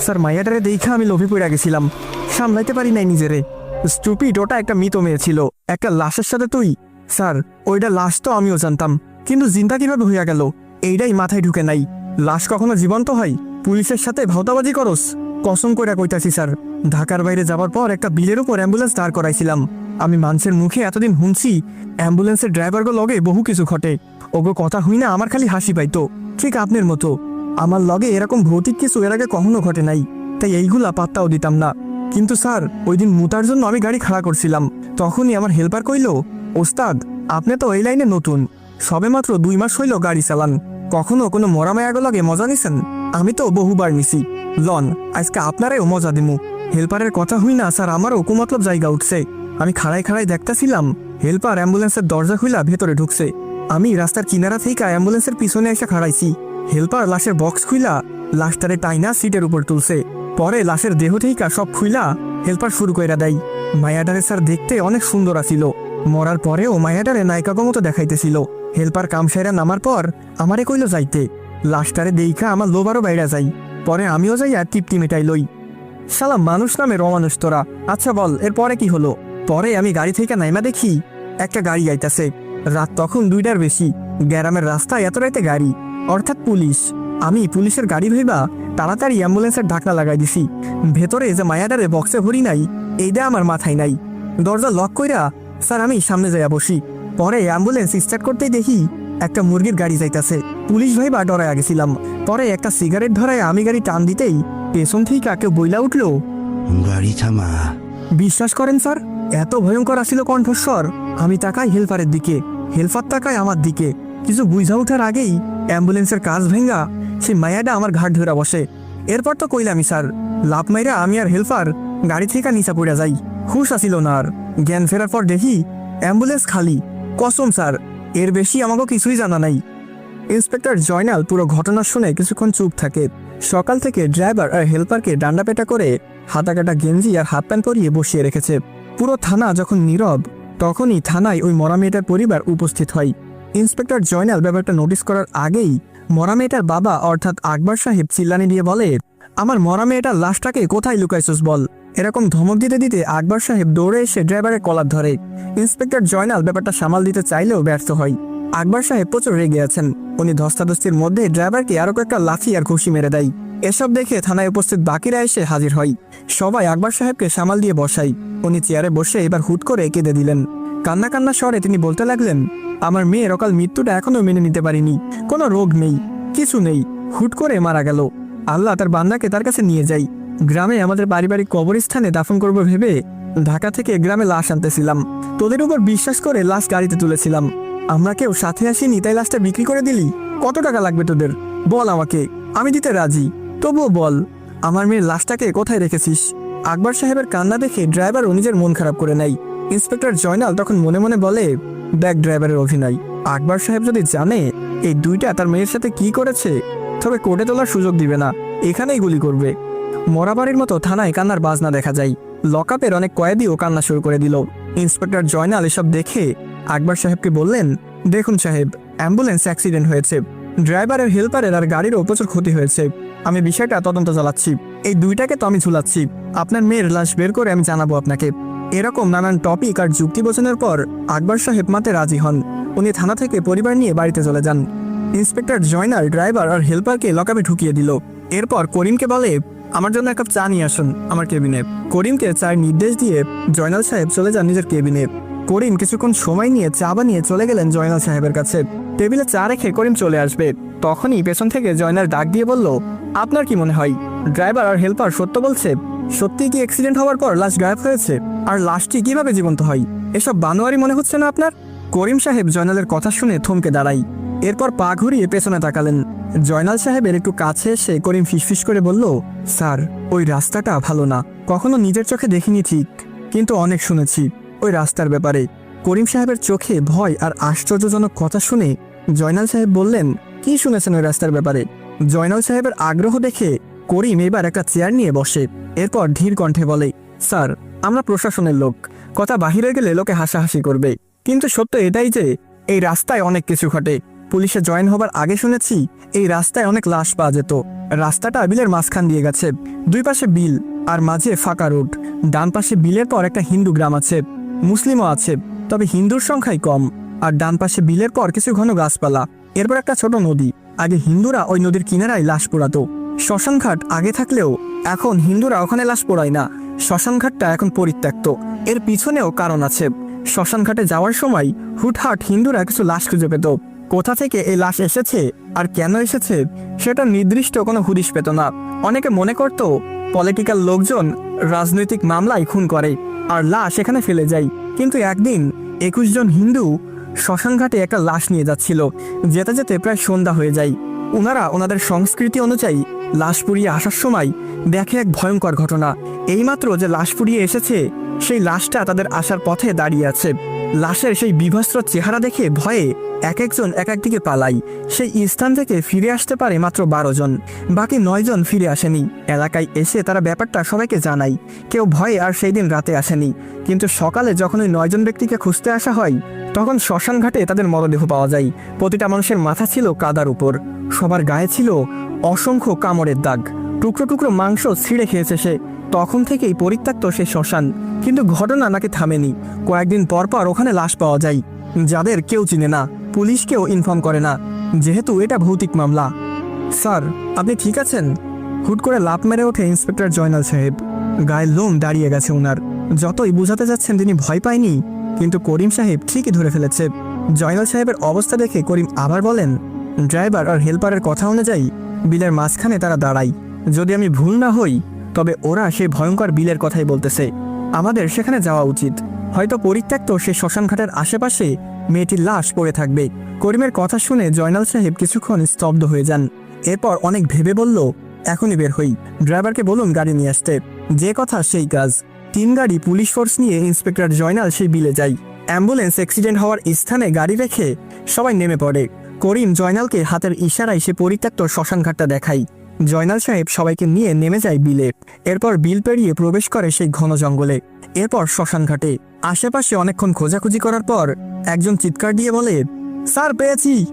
Sir, মাইয়াটারে দেখা আমি লোভে পড়ে গেছিলাম। সামলাইতে পারি নাই নিজেরে। স্টুপিড, ওটা একটা মৃত মেয়ে ছিল। একটা লাশের সাথে তুই? স্যার, ওইটা লাশ তো আমিও জানতাম। কিন্তু জিন্দা কীভাবে হইয়া গেল? এইটাই মাথায় ঢুকে নাই। লাশ কখনো জীবন্ত হয়? পুলিশের সাথে ভাওতাবাজি করস? কসম কইরা কইতাছি, স্যার। ঢাকার বাইরে যাবার পর একটা বিলের উপর অ্যাম্বুলেন্স দাঁড় করাইছিলাম। আমি মানুষের মুখে এতদিন শুনছি অ্যাম্বুলেন্সের ড্রাইভারগো লগে বহু কিছু ঘটে। ওগো কথা হই না আমার খালি হাসি পাইতো। ঠিক আপনার মতো। আমার লগে এরকম ভৌতিক কিছু এর আগে কখনো ঘটে নাই, তাই এইগুলা পাত্তাও দিতাম না। কিন্তু স্যার ওই দিন মুতার জন্য আমি গাড়ি খাড়া করছিলাম। তখনই আমার হেল্পার কইল, ওস্তাদ, আপনি তো এই লাইনে নতুন। সবে মাত্র দুই মাস হইল গাড়ি চালান। কখনো কোনো মরা লাগে মজা নিছেন? আমি তো বহুবার নিছি। লন, আজকে আপনারাও মজা দিমু। হেল্পারের কথা হই না, স্যার, আমারও কুমতলব জায়গা উঠছে। আমি খাড়াই খাড়াই দেখতাছিলাম, হেল্পার অ্যাম্বুলেন্সের দরজা খুইলা ভেতরে ঢুকছে। আমি রাস্তার কিনারা থেকে অ্যাম্বুলেন্সের পিছনে এসে খাড়াইছি। হেল্পার লাশের বক্স খুইলা লাশটারে টাইনা সিটের উপর তুলছে। পরে লাশের দেহ থেকে সব খুইলা হেল্পার শুরু কইরা দেয়। মায়াডারে স্যার দেখতে অনেক সুন্দর আছিল মরার পরেও মায়াডারে নায়িকাগো মতো দেখাইতেছিল। হেল্পার কাম সেরা নামার পর আমারে কইল যাইতে। লাশটারে দেইখা আমার লোবারও বাইরা যাই পরে আমিও যাই আর টিপটি মেটাই লই। শালা মানুষ নামে রমানুষ তোরা। আচ্ছা বল এরপরে কি হলো? পরে আমি গাড়ি থেকে নাইমা দেখি, একটা গাড়ি আইতাছে। রাত তখন দুইটার বেশি। গ্যারামের রাস্তায় এত রাইতে গাড়ি। অর্থাৎ পুলিশ। আমি পুলিশের গাড়ি ভইবা তাড়াতাড়ি অ্যাম্বুলেন্সের ঢাকনা লাগাই দিছি। ভেতরে যে মায়াডারে বক্সে ভরি নাই এইটা আমার মাথায় নাই। দরজা লক কইরা স্যার আমি সামনে যাইয়া বসি। পরে অ্যাম্বুলেন্স স্টার্ট করতেই দেখি একটা মুরগির গাড়ি যাইতাছে। পুলিশ ভাইবা ডরাইয়া গেছিলাম। পরে একটা সিগারেট ধরায় আমি গাড়ি টান দিতেই পেছন থেকে কাকে বইলা উঠল। গাড়ি থামা। বিশ্বাস করেন স্যার এত ভয়ঙ্কর আসিল কণ্ঠস্বর। আমি তাকাই হেলপারের দিকে। হেলপার তাকায় আমার দিকে। কিছু বুঝা ওঠার আগেই অ্যাম্বুলেন্সের কাজ ভেঙ্গা সেই মায়াটা আমার ঘাট ধরে বসে। এরপর তো কইলামি স্যার, লাভ মাইরা আমি আর হেল্পার গাড়ি থেকে নিচা পড়ে যাই। হুশ আসিল না আর। জ্ঞান ফেরার পর দেখি অ্যাম্বুলেন্স খালি। কসম স্যার, এর বেশি আমাকে কিছুই জানা নাই। ইন্সপেক্টর জয়নাল পুরো ঘটনা শুনে কিছুক্ষণ চুপ থাকে। সকাল থেকে ড্রাইভার আর হেল্পারকে ডান্ডা পেটা করে হাতাকাটা গেঞ্জি আর হাত প্যান্ট পরিয়ে বসিয়ে রেখেছে। পুরো থানা যখন নীরব, তখনই থানায় ওই মরা মেয়েটার পরিবার উপস্থিত হয়। ইন্সপেক্টর জয়নাল ব্যাপারটা নোটিস করার আগেই মরা মেয়েটার বাবা, অর্থাৎ আকবর সাহেব, চিল্লানি দিয়ে বলে, আমার মরা মেয়েটার লাশটাকে কোথায় লুকাইছস বল? এরকম ধমক দিতে দিতে আকবর সাহেব দৌড়ে এসে ড্রাইভারের কলার ধরে। ইন্সপেক্টর জয়নাল ব্যাপারটা সামাল দিতে চাইলেও ব্যর্থ হয়। আকবর সাহেব প্রচুর রেগে আছেন। উনি ধস্তাধস্তির মধ্যে ড্রাইভারকে আরও কয়েকটা লাথি আর ঘুষি মেরে দেয়। এসব দেখে থানায় উপস্থিত বাকিরা এসে হাজির হয়। সবাই আকবর সাহেবকে সামাল দিয়ে বসাই উনি চেয়ারে বসে এবার হুট করে কেঁদে দিলেন। কান্না কান্না স্বরে তিনি বলতে লাগলেন আমার মেয়ের অকাল মৃত্যুটা এখনও মেনে নিতে পারিনি। কোনো রোগ নেই, কিছু নেই। হুট করে মারা গেল। আল্লাহ তার বান্দাকে তার কাছে নিয়ে যাই। গ্রামে আমাদের পারিবারিক কবরস্থানে দাফন করব ভেবে ঢাকা থেকে গ্রামে লাশ আনতেছিলাম। তোদের উপর বিশ্বাস করে লাশ গাড়িতে তুলেছিলাম। আমরা কেউ সাথে আসিনি, তাই লাশটা বিক্রি করে দিলি? কত টাকা লাগবে তোদের? বল আমাকে। আমি দিতে রাজি। তবুও বল, আমার মেয়ের লাশটাকে কোথায় রেখেছিস? আকবর সাহেবের কান্না দেখে ড্রাইভারও নিজের মন খারাপ করে নেয়। ইন্সপেক্টর জয়নাল তখন মনে মনে বলে ব্যাক ড্রাইভারের অভিনয়। আকবর সাহেব যদি জানে এই দুইটা তার মেয়ের সাথে কি করেছে, তবে কোর্টে তোলার সুযোগ দিবে না। এখানেই গুলি করবে। মরাবাড়ির মতো থানায় কান্নার বাজনা দেখা যায়। লকআপের অনেক কয়েদিও কান্না শুরু করে দিল। ইন্সপেক্টর জয়নাল এসব দেখে আকবর সাহেবকে বললেন, দেখুন সাহেব, অ্যাম্বুলেন্স অ্যাক্সিডেন্ট হয়েছে। ড্রাইভারের হেল্পারের আর গাড়িরও প্রচুর ক্ষতি হয়েছে। আমি বিষয়টা তদন্ত চালাচ্ছি। এই দুইটাকে তো আমি ঝুলাচ্ছি। আপনার মেয়ের লাশ বের করে আমি জানাব আপনাকে। এরকম নানান টপিক আর যুক্তি বোঝানোর পর আকবর সাহেব মাতে রাজি হন। উনি থানা থেকে পরিবার নিয়ে বাড়িতে চলে যান। ইন্সপেক্টর জয়নাল, ড্রাইভার আর হেল্পারকে লকআপে ঢুকিয়ে দিল। এরপর করিমকে বলে, আমার জন্য এক কাপ চা নিয়ে আসুন আমার কেবিনে। করিমকে চায়ের নির্দেশ দিয়ে জয়নাল সাহেব চলে যান নিজের কেবিনে। করিম কিছুক্ষণ সময় নিয়ে চা বানিয়ে চলে গেলেন জয়নাল সাহেবের কাছে। টেবিলে চা রেখে করিম চলে আসবে। তখনই পেছন থেকে জয়নাল ডাক দিয়ে বলল, আপনার কি মনে হয়? ড্রাইভার আর হেল্পার সত্য বলছে? সত্যি কি অ্যাক্সিডেন্ট হওয়ার পর লাশ গায়েব হয়েছে? আর লাশটি কীভাবে জীবন্ত হয়? এসব বানোয়ারি মনে হচ্ছে না আপনার? করিম সাহেব জয়নালের কথা শুনে থমকে দাঁড়াই। এরপর পা ঘুরিয়ে পেছনে তাকালেন। জয়নাল সাহেবের একটু কাছে এসে করিম ফিসফিস করে বলল, স্যার, ওই রাস্তাটা ভালো না। কখনো নিজের চোখে দেখিনি ঠিক। কিন্তু অনেক শুনেছি ওই রাস্তার ব্যাপারে। করিম সাহেবের চোখে ভয় আর আশ্চর্যজনক কথা শুনে জয়নাল সাহেব বললেন, কি শুনেছেন ওই রাস্তার ব্যাপারে? জয়নাল সাহেবের আগ্রহ দেখে করিম এবার একটা চেয়ার নিয়ে বসে। এরপর ধীর কণ্ঠে বলে, স্যার, আমরা প্রশাসনের লোক। কথা বাহিরে গেলে লোকে হাসাহাসি করবে। কিন্তু সত্য এটাই যে, এই রাস্তায় অনেক কিছু ঘটে। পুলিশে জয়েন হবার আগে শুনেছি, এই রাস্তায় অনেক লাশ পাওয়া যেত। রাস্তাটা বিলের মাঝখান দিয়ে গেছে। দুই পাশে বিল, আর মাঝে ফাঁকা রোড। ডান পাশে বিলের পর একটা হিন্দু গ্রাম আছে। মুসলিমও আছে, তবে হিন্দুর সংখ্যাই কম। আর ডান পাশে বিলের পর কিছু ঘন গাছপালা। এরপর একটা ছোট নদী। আগে হিন্দুরা ওই নদীর কিনারায় লাশ পোড়াতো। শ্মশানঘাট আগে থাকলেও এখন হিন্দুরা ওখানে লাশ পোড়ায় না। শ্মশানঘাটটা এখন পরিত্যক্ত। এর পিছনেও কারণ আছে। শ্মশানঘাটে যাওয়ার সময় হুটহাট হিন্দুরা কিছু লাশ খুঁজে পেত। কোথা থেকে এই লাশ এসেছে আর কেন এসেছে সেটা নির্দিষ্ট কোনো হুদিশ পেত না। অনেকে মনে করত পলিটিক্যাল লোকজন রাজনৈতিক মামলায় খুন করে আর লাশ এখানে ফেলে যায়। কিন্তু একদিন একুশ জন হিন্দু শ্মশানঘাটে একটা লাশ নিয়ে যাচ্ছিল। যেতে যেতে প্রায় সন্ধ্যা হয়ে যায়। ওনারা ওনাদের সংস্কৃতি অনুযায়ী লাশ পুড়িয়ে আসার সময় দেখে এক ভয়ঙ্কর ঘটনা। এইমাত্র যে লাশ পুড়িয়ে এসেছে, সেই লাশটা তাদের আসার পথে দাঁড়িয়ে আছে। লাশের সেই বিভস্ত্র চেহারা দেখে ভয়ে এক একজন এক একদিকে পালাই। সেই স্থান থেকে ফিরে আসতে পারে মাত্র বারো জন। বাকি নয় জন ফিরে আসেনি। এলাকায় এসে তারা ব্যাপারটা সবাইকে জানায়। কেউ ভয়ে আর সেই দিন রাতে আসেনি। কিন্তু সকালে যখন ওই নয়জন ব্যক্তিকে খুঁজতে আসা হয়, তখন শ্মশান ঘাটে তাদের মরদেহ পাওয়া যায়। প্রতিটা মানুষের মাথা ছিল কাদার উপর। সবার গায়ে ছিল অসংখ্য কামড়ের দাগ। টুকরো টুকরো মাংস ছিঁড়ে খেয়েছে সে। তখন থেকেই পরিত্যক্ত সে শ্মশান। কিন্তু ঘটনা নাকি থামেনি। কয়েকদিন পর পর ওখানে লাশ পাওয়া যায়। যাদের কেউ চিনে না, পুলিশকেও ইনফর্ম করে না। যেহেতু এটা ভৌতিক মামলা। স্যার, আপনি ঠিক আছেন? হুট করে লাভ মেরে ওঠে ইন্সপেক্টর জয়নাল সাহেব। গায়ের লোম দাঁড়িয়ে গেছে ওনার যতই বুঝাতে যাচ্ছেন তিনি ভয় পায়নি, কিন্তু করিম সাহেব ঠিকই ধরে ফেলেছে। জয়নাল সাহেবের অবস্থা দেখে করিম আবার বলেন, ড্রাইভার আর হেল্পারের কথা অনুযায়ী, বিলের মাঝখানে তারা দাঁড়ায়। যদি আমি ভুল না হই তবে ওরা সেই ভয়ঙ্কর বিলের কথাই বলতেছে। আমাদের সেখানে যাওয়া উচিত। হয়তো পরিত্যক্ত সেই শ্মশানঘাটের আশেপাশে মেয়েটির লাশ পড়ে থাকবে। করিমের কথা শুনে জয়নাল সাহেব কিছুক্ষণ স্তব্ধ হয়ে যান। এরপর অনেক ভেবে বলল, এখনই বের হই। ড্রাইভারকে বলুন গাড়ি নিয়ে আসতে। যে কথা সেই কাজ। তিন গাড়ি পুলিশ ফোর্স নিয়ে ইন্সপেক্টর জয়নাল সেই বিলে যায় অ্যাম্বুলেন্স অ্যাক্সিডেন্ট হওয়ার স্থানে গাড়ি রেখে সবাই নেমে পড়ে। করিম জয়নালকে হাতের ইশারায় সে পরিত্যক্ত শ্মশানঘাটটা দেখায়। জয়নাল সাহেব সবাইকে নিয়ে নেমে যায় বিলে। এরপর বিল পেরিয়ে প্রবেশ করে সেই ঘন জঙ্গলে। এরপর শ্মশান ঘাটে। আশেপাশে অনেকক্ষণ খোঁজাখুঁজি করার পর একজন চিৎকার দিয়ে বলে, স্যার, পেয়েছি।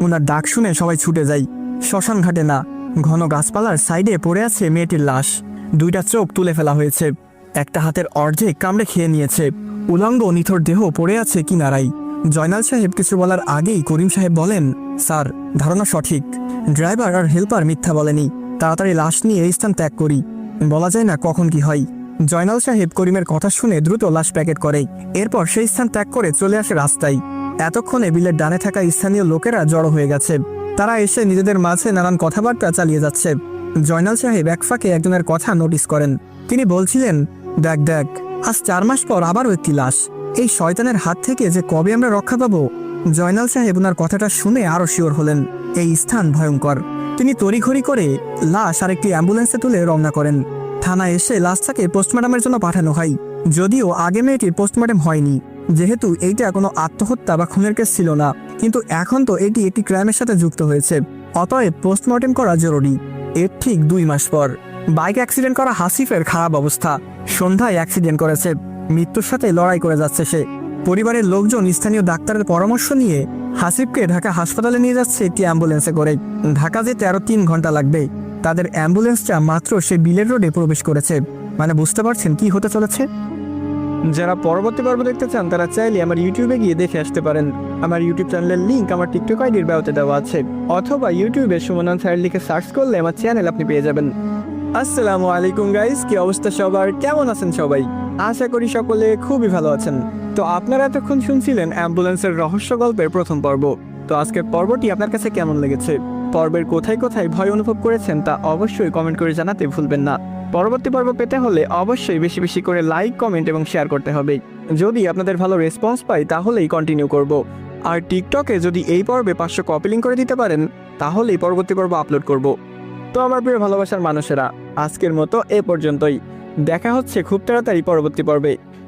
ওনার ডাক শুনে সবাই ছুটে যায়। শ্মশানঘাটে না, ঘন গাছপালার সাইডে পড়ে আছে মেয়েটির লাশ। দুইটা চোখ তুলে ফেলা হয়েছে। একটা হাতের অর্ধেক কামড়ে খেয়ে নিয়েছে। উলঙ্গ নিথর দেহ পড়ে আছে কিনারাই জয়নাল সাহেব কিছু বলার আগেই করিম সাহেব বলেন, স্যার, ধারণা সঠিক। ড্রাইভার আর হেল্পার মিথ্যা বলেনি। তাড়াতাড়ি লাশ নিয়ে এই স্থান ত্যাগ করি। বলা যায় না কখন কি হয়। জয়নাল সাহেব করিমের কথা শুনে দ্রুত লাশ প্যাকেট করে। এরপর সেই স্থান ত্যাগ করে চলে আসে রাস্তায়। এতক্ষণে বিলের ডানে থাকা স্থানীয় লোকেরা জড়ো হয়ে গেছে। তারা এসে নিজেদের মাঝে নানান কথাবার্তা চালিয়ে যাচ্ছে। জয়নাল সাহেব এক ফাঁকে একজনের কথা নোটিস করেন। তিনি বলছিলেন, দেখ দেখ, আজ চার মাস পর আবারও একটি লাশ। এই শয়তানের হাত থেকে যে কবে আমরা রক্ষা পাবো? জয়নাল সাহেব ওনার কথাটা শুনে আরও শিওর হলেন। এই স্থান ভয়ঙ্কর। তিনি তড়িঘড়ি করে লাশ আরেকটি অ্যাম্বুলেন্সে তুলে রওনা করেন। থানায় এসে লাশটাকে পোস্টমর্টমের জন্য পাঠানো হয়। যদিও আগে মেয়েটির পোস্টমর্টম হয়নি। যেহেতু এইটা কোনো আত্মহত্যা বা খুনের কেস ছিল না, কিন্তু এখন তো এটি একটি ক্রাইমের সাথে যুক্ত হয়েছে। অতএব পোস্টমর্টেম করা জরুরি। এর ঠিক দুই মাস পর। বাইক অ্যাক্সিডেন্ট করা হাসিফের খারাপ অবস্থা। সন্ধ্যায় অ্যাক্সিডেন্ট করেছে। মৃত্যুর সাথে লড়াই করে যাচ্ছে সে। পরিবারের লোকজন স্থানীয় ডাক্তারের পরামর্শ নিয়ে হাসিফকে ঢাকা হাসপাতালে নিয়ে যাচ্ছে একটি অ্যাম্বুলেন্সে করে। ঢাকা যেতে আরও তিন ঘণ্টা লাগবে। তাদের অ্যাম্বুলেন্সটা মাত্র সে বিলের রোডে প্রবেশ করেছে। মানে বুঝতে পারছেন কি হতে চলেছে? যারা পরবর্তী পর্ব দেখতে চান, তারা চাইলে আমার ইউটিউবে গিয়ে দেখে আসতে পারেন। আমার ইউটিউব চ্যানেলের লিঙ্ক আমার টিকটক আইডির ব্যাপারে দেওয়া আছে। অথবা ইউটিউবে সুমনান স্যার লিখে সার্চ করলে আমার চ্যানেল আপনি পেয়ে যাবেন। আসসালামু আলাইকুম গাইস কি অবস্থা সবার? কেমন আছেন সবাই? আশা করি সকলে খুবই ভালো আছেন। তো আপনারা এতক্ষণ শুনছিলেন অ্যাম্বুলেন্সের রহস্য গল্পের প্রথম পর্ব। তো আজকের পর্বটি আপনার কাছে কেমন লেগেছে? পর্বের কোথায় কোথায় ভয় অনুভব করেছেন তা অবশ্যই কমেন্ট করে জানাতে ভুলবেন না। পরবর্তী পর্ব পেতে হলে অবশ্যই বেশি বেশি করে লাইক, কমেন্ট এবং শেয়ার করতে হবে। যদি আপনাদের ভালো রেসপন্স পাই, তাহলেই কন্টিনিউ করব। আর টিকটকে যদি এই পর্বে পাঁচশো কপিলিং করে দিতে পারেন, তাহলেই পরবর্তী পর্ব আপলোড করব। তো আমার প্রিয় ভালোবাসার মানুষেরা, আজকের মতো এ পর্যন্তই। দেখা হচ্ছে খুব তাড়াতাড়ি পরবর্তী পর্বে।